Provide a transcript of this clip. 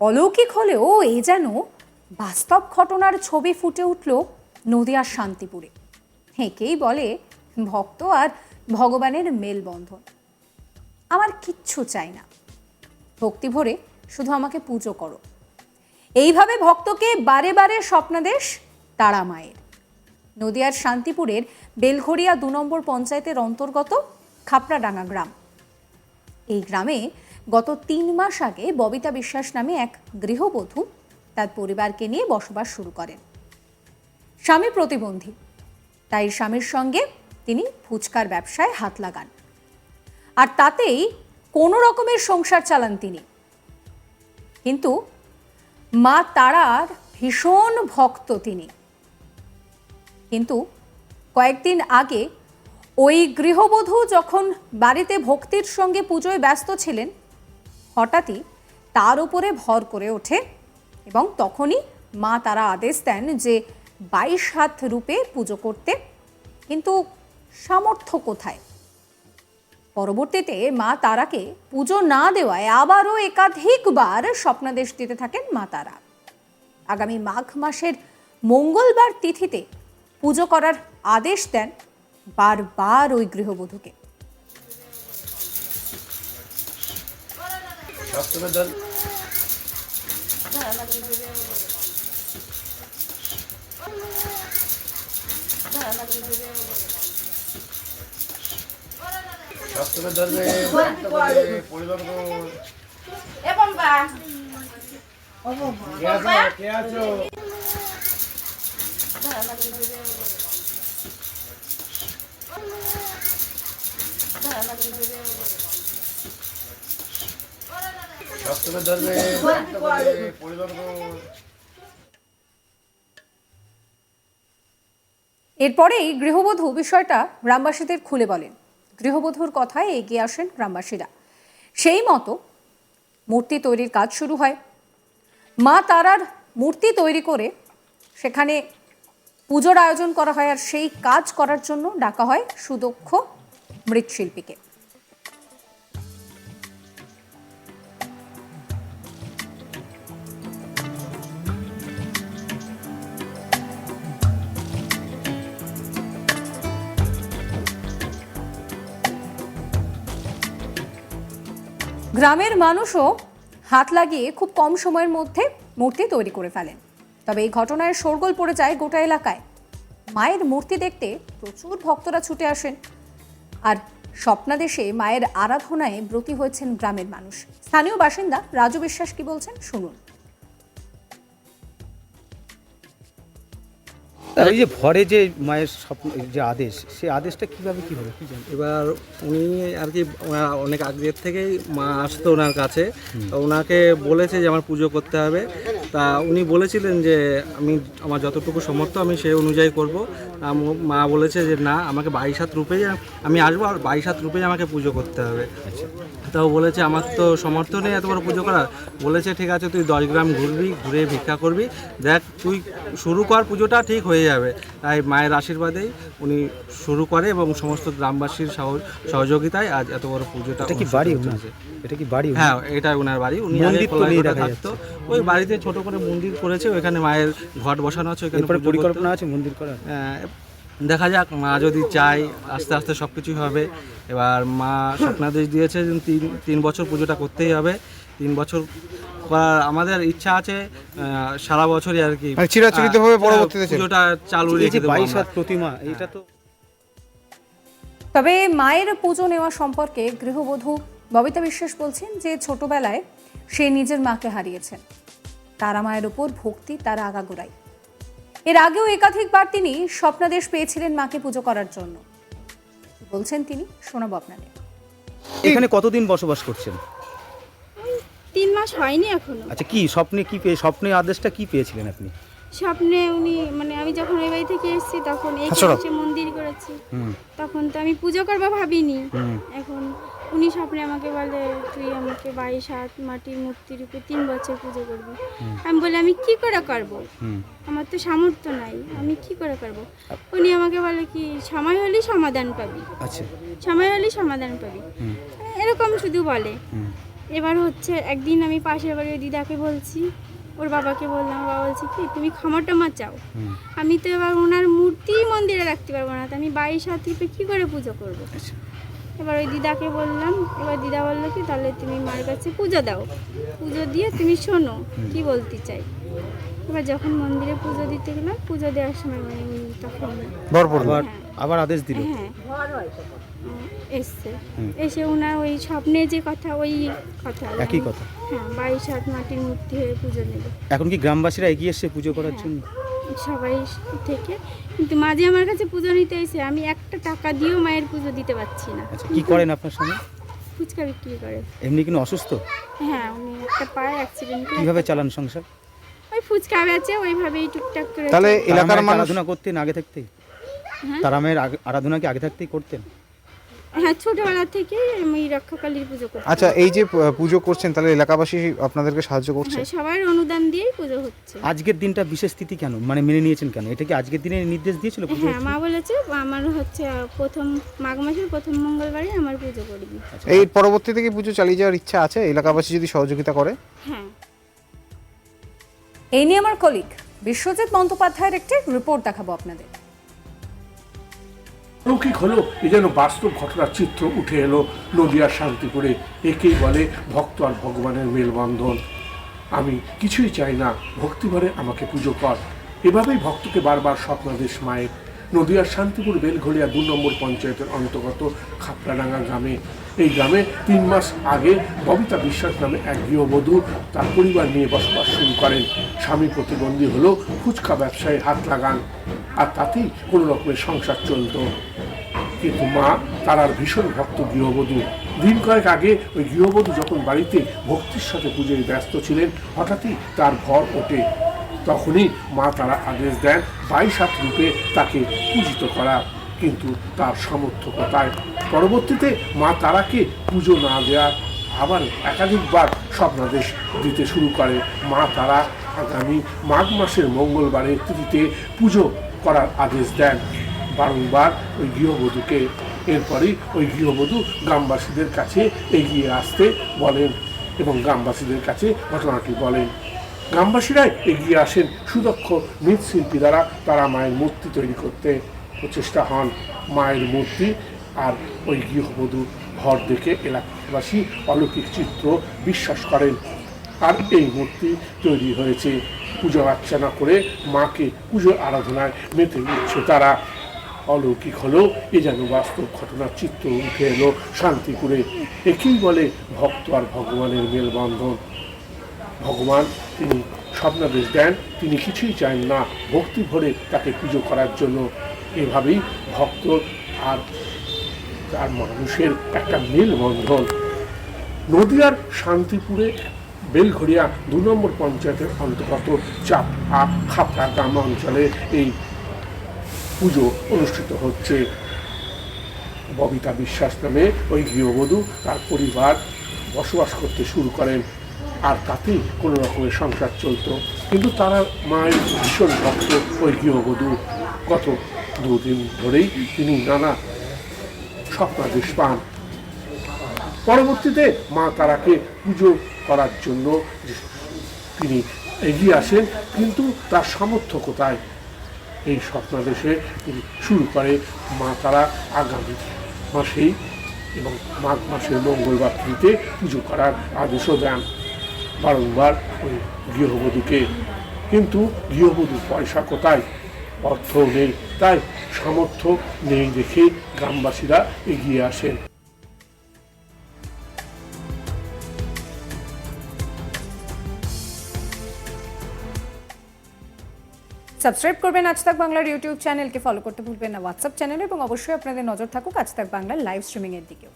অলৌকিক হলেও এ যেন বাস্তব ঘটনার ছবি ফুটে উঠল নদিয়ার শান্তিপুরে। একেই বলে, ভক্ত আর ভগবানের মেলবন্ধন। আমার কিচ্ছু চাই না। ভক্তি ভরে শুধু আমাকে পুজো করো। এইভাবে ভক্তকে বারে বারে স্বপ্নাদেশ তারা মায়ের। নদিয়ার শান্তিপুরের বেলঘরিয়া দু নম্বর পঞ্চায়েতের অন্তর্গত খাপড়াডাঙ্গা গ্রাম। এই গ্রামে গত তিন মাস আগে ববিতা বিশ্বাস নামে এক গৃহবধূ তার পরিবারকে নিয়ে বসবাস শুরু করেন। স্বামী প্রতিবন্ধী। তাই স্বামীর সঙ্গে তিনি ফুচকার ব্যবসায় হাত লাগান। আর তাতেই কোনো রকমের সংসার চালান তিনি। কিন্তু মা তারার ভীষণ ভক্ত তিনি। কিন্তু কয়েকদিন আগে ওই গৃহবধূ যখন বাড়িতে ভক্তির সঙ্গে পুজোয় ব্যস্ত ছিলেন হঠাৎই তার উপরে ভর করে ওঠে এবং তখনই মা তারা আদেশ দেন যে বাইশ হাত রূপে পুজো করতে। কিন্তু সামর্থ্য কোথায়? পরবর্তীতে মা তারাকে পুজো না দেওয়ায় আবারও একাধিকবার স্বপ্নাদেশ দিতে থাকেন মা তারা। আগামী মাঘ মাসের মঙ্গলবার তিথিতে পুজো করার আদেশ দেন বারবার ওই গৃহবধূকে। সবসময় ধর সবসময় ধরবে পরিবার কে আছো? কে আছো? এরপরেই গৃহবধূ বিষয়টা গ্রামবাসীদের খুলে বলেন। গৃহবধূর কথায় এগিয়ে আসেন গ্রামবাসীরা। সেই মতো মূর্তি তৈরির কাজ শুরু হয়। মা তারার মূর্তি তৈরি করে সেখানে পুজোর আয়োজন করা হয় আর সেই কাজ করার জন্য ডাকা হয় সুদক্ষ মৃৎশিল্পীকে। গ্রামের মানুষও হাত লাগিয়ে খুব কম সময়ের মধ্যে মূর্তি তৈরি করে ফেলেন তবে এই ঘটনায় শোরগোল পড়ে যায় গোটা এলাকায়। মায়ের মূর্তি দেখতে প্রচুর ভক্তরা ছুটে আসেন। আর স্বপ্নাদেশে মায়ের আরাধনায় ব্রতী হয়েছেন গ্রামের মানুষ। স্থানীয় বাসিন্দা রাজু বিশ্বাস কি বলছেন শুনুন। এই যে ভরে যে মায়ের স্বপ্ন যে আদেশ সে আদেশটা কীভাবে কি হবে? কি জানেন এবার উনি আর কি অনেক আগের থেকেই মা আসতো ওনার কাছে। তো ওনাকে বলেছে যে আমার পুজো করতে হবে। তা উনি বলেছিলেন যে আমি আমার যতটুকু সমর্থ আমি সেই অনুযায়ী করব। মা বলেছে যে না আমাকে বাইশ হাত রূপেই আমি আসব আর বাইশ হাত রূপেই আমাকে পুজো করতে হবে। তাও বলেছে আমার তো সমর্থ নেই এত বড় পুজো করার। বলেছে ঠিক আছে তুই দশ গ্রাম ঘুরবি ঘুরে ভিক্ষা করবি। দেখ তুই শুরু কর পুজোটা ঠিক হয়ে যাবে। তাই মায়ের আশীর্বাদেই উনি শুরু করে এবং সমস্ত গ্রামবাসীর সহ- সহযোগিতায় আজ এত বড় পুজোটা এটা কি বাড়ি এটা কি বাড়ি হ্যাঁ এটা ওনার বাড়ি। উনি থাকতো। ওই বাড়িতে ছোট করে মন্দির করেছে ওখানে মায়ের ঘট বসানো আছে ওখানে করতো। পরিকল্পনা আছে মন্দির করার? আহ, দেখা যাক মা যদি চায় আস্তে আস্তে সব কিছুই হবে। এবার মা স্বপ্নাদেশ দিয়েছে তিন তিন বছর পুজোটা করতেই হবে। তিন বছর করার আমাদের ইচ্ছা আছে সারা বছরই আর কি। মানে চিরাচরিতভাবে পরবর্তীতে পুজোটা চালু রেখে দেবো বাইশ প্রতিমা এটা তো তবে মায়ের পুজো নেওয়া সম্পর্কে গৃহবধূ ববিতা বিশ্বাস বলছেন যে ছোটবেলায় সে নিজের মাকে হারিয়েছেন তারা মায়ের উপর ভক্তি তার আগাগোড়াই। এর আগেও একাধিকবার তিনি স্বপ্নাদেশ পেয়েছিলেন মাকে পুজো করার জন্য। বলছেন তিনি? শোনাবো আপনাদের। এখানে কতদিন বসবাস করছেন? তিন মাস হয়নি এখনও। আচ্ছা কি স্বপ্নে কি পেয়ে স্বপ্নে আদেশটা কি পেয়েছিলেন আপনি? স্বপ্নে উনি মানে আমি যখন ওই বাড়ি থেকে এসেছি তখন এই এসে মন্দির করেছি তখন তো আমি পুজো করব ভাবিনি। এখন উনি স্বপ্নে আমাকে বলে তুই আমাকে বাইশ হাত মাটির মূর্তির উপর তিন বছর পুজো করবি। আমি বলি আমি কি করে করব? আমার তো সামর্থ্য নাই আমি কি করে করব? উনি আমাকে বলে কি সময় হলেই সমাধান পাবি। আচ্ছা। সময় হলেই সমাধান পাবি। এরকম শুধু বলে। এবার হচ্ছে একদিন আমি পাশের বাড়ি ওই দিদাকে বলছি ওর বাবাকে বললাম বাবা বলছি কি তুমি খামারটা টমা চাও? আমি তো এবার ওনার মূর্তি মন্দিরে রাখতে পারব না তো আমি বাইশ হাত রূপে কী করে পুজো করব? আচ্ছা। এবার ওই দিদাকে বললাম এবার দিদা বলল কি তাহলে তুমি মার কাছে পুজো দাও। পুজো দিয়ে তুমি শোনো কি বলতে চাই? এবার যখন মন্দিরে পুজো দিতে গেলাম পুজো দেওয়ার সময় মানে উনি তখন আবার আবার আদেশ দিল। হ্যাঁ। এসছে। এসে ওনার ওই স্বপ্নে যে কথা ওই কথা। একই কথা। হ্যাঁ বাইশ হাত মাটির মূর্তি হয়ে পুজো নেবে। এখন কি গ্রামবাসীরা এগিয়ে এসছে পুজো করার হ্যাঁ। জন্য? সবাই থেকে। কিন্তু মাঝে আমার কাছে পুজো নিতে এসে আমি একটা টাকা দিয়েও মায়ের পুজো দিতে পারছি না। আচ্ছা কি করেন আপনার সঙ্গে ফুচকা বিক্রি করে। এমনি কিন্তু অসুস্থ? হ্যাঁ উনি একটা পায়ে অ্যাক্সিডেন্ট কীভাবে চালান সংসার? ওই ফুচকা বেচে ওইভাবেই টুকটাক করে তাহলে এলাকার মানুষ আরাধনা করতেন আগে থাকতেই? হ্যাঁ? তারা মায়ের আগে- আরাধনা কি আগে থাকতেই করতেন? হ্যাঁ ছোটবেলা থেকেই আমি রক্ষাকালীর পুজো করি আচ্ছা এই যে পুজো করছেন তাহলে এলাকাবাসী আপনাদেরকে সাহায্য করছে? হ্যাঁ সবার অনুদান দিয়েই পুজো হচ্ছে। আজকের দিনটা বিশেষ তিথি কেন? মানে মেনে নিয়েছেন কেন? এটা কি আজকের দিনে নির্দেশ দিয়েছিল হ্যাঁ মা বলেছে আমার হচ্ছে প্রথম মাঘ মাসের প্রথম মঙ্গলবারে আমার পুজো করবি। এই পরবর্তীতে কি পুজো চালিয়ে যাওয়ার ইচ্ছা আছে? এলাকাবাসী যদি সহযোগিতা করে? হ্যাঁ। এই নিয়ে আমার কলিগ বিশ্বজিৎ বন্দ্যোপাধ্যায়ের একটি রিপোর্ট দেখাবো আপনাদের। অলৌকিক হলো এ যেন বাস্তব ঘটনার চিত্র উঠে এলো নদিয়ার শান্তিপুরে। একেই বলে ভক্ত আর ভগবানের মেলবন্ধন। আমি কিছুই চাই না, ভক্তিভরে আমাকে পুজো কর। এভাবেই ভক্তকে বারবার স্বপ্নাদেশ মায়ের নদিয়ার শান্তিপুর বেলঘড়িয়া দু নম্বর পঞ্চায়েতের অন্তর্গত খাপড়াডাঙ্গা গ্রামে এই গ্রামে তিন মাস আগে ববিতা বিশ্বাস নামে এক গৃহবধূ তার পরিবার নিয়ে বসবাস শুরু করেন। স্বামী প্রতিবন্ধী হলেও ফুচকা ব্যবসায় হাত লাগান আর তাতেই কোনো রকমের সংসার চলতো। কিন্তু মা তারার ভীষণ ভক্ত গৃহবধূ। দিন কয়েক আগে ওই গৃহবধূ যখন বাড়িতে ভক্তির সাথে পুজোয় ব্যস্ত ছিলেন, হঠাৎই তার ঘর ওঠে। তখনই মা তারা আদেশ দেন, বাইশ হাত রূপে তাকে পূজিত করা। কিন্তু তার সামর্থ্য কোথায়? পরবর্তীতে মা তারাকে পুজো না দেওয়ার আবার একাধিকবার স্বপ্নাদেশ দিতে শুরু করে। মা তারা আগামী মাঘ মাসের মঙ্গলবারের তিথিতে পুজো করার আদেশ দেন। বারংবার ওই গৃহবধূকে। এরপরেই ওই গৃহবধূ গ্রামবাসীদের কাছে এগিয়ে আসতে বলেন এবং গ্রামবাসীদের কাছে ঘটনাটি বলেন। গ্রামবাসীরাই এগিয়ে আসেন সুদক্ষ মৃৎশিল্পী দ্বারা। তারা মায়ের মূর্তি তৈরি করতে প্রচেষ্টা হন। মায়ের মূর্তি আর ওই গৃহবধূ ঘর দেখে এলাকাবাসী অলৌকিক চিত্র বিশ্বাস করেন। আর এই মূর্তি তৈরি হয়েছে। পুজো অর্চনা করে মাকে পুজো আরাধনায় মেতে উঠছে তারা। অলৌকিক হলো এ যেন বাস্তব ঘটনার চিত্র উঠে এলো শান্তিপুরে। একেই বলে ভক্ত আর ভগবানের মেলবন্ধন। ভগবান তিনি স্বপ্নাদেশ দেন, তিনি কিছুই চান না। ভক্তি ভরে তাকে পুজো করার জন্য। এভাবেই ভক্ত আর তার মানুষের একটা মেলবন্ধন। নদিয়ার শান্তিপুরে বেলঘড়িয়া দু নম্বর পঞ্চায়েতের অন্তর্গত চাপ খাপড়া গ্রাম অঞ্চলে এই পুজো অনুষ্ঠিত হচ্ছে। ববিতা বিশ্বাস নামে ওই গৃহবধূ তার পরিবার বসবাস করতে শুরু করেন। আর তাতেই কোনো রকমের সংসার চলতো। কিন্তু তারা মায়ের ভীষণ ভক্ত ওই গৃহবধূ। গত দুদিন ধরেই তিনি নানা স্বপ্নাদেশ পান পরবর্তীতে মা তারাকে পুজো করার জন্য তিনি এগিয়ে আসেন, কিন্তু তার সামর্থ্য কোথায়? এই স্বপ্নাদেশে তিনি শুরু করে মা তারা আগামী মাসেই এবং মাঘ মাসের মঙ্গলবার তিথিতে পুজো করার আদেশও দেন। বারংবার ওই গৃহবধূকে। কিন্তু গৃহবধূর পয়সা কোথায়? অর্থ নেই। তাই সামর্থ্য নেই দেখে গ্রামবাসীরা এগিয়ে আসেন। সাবস্ক্রাইব করবেন আজ তাক বাংলার ইউটিউব চ্যানেলকে ফলো করতে ভুলবেন না। হোয়াটসঅ্যাপ চ্যানেল এবং অবশ্যই আপনাদের নজর থাকুক আজ তাক বাংলার লাইভ স্ট্রিমিংয়ের দিকেও।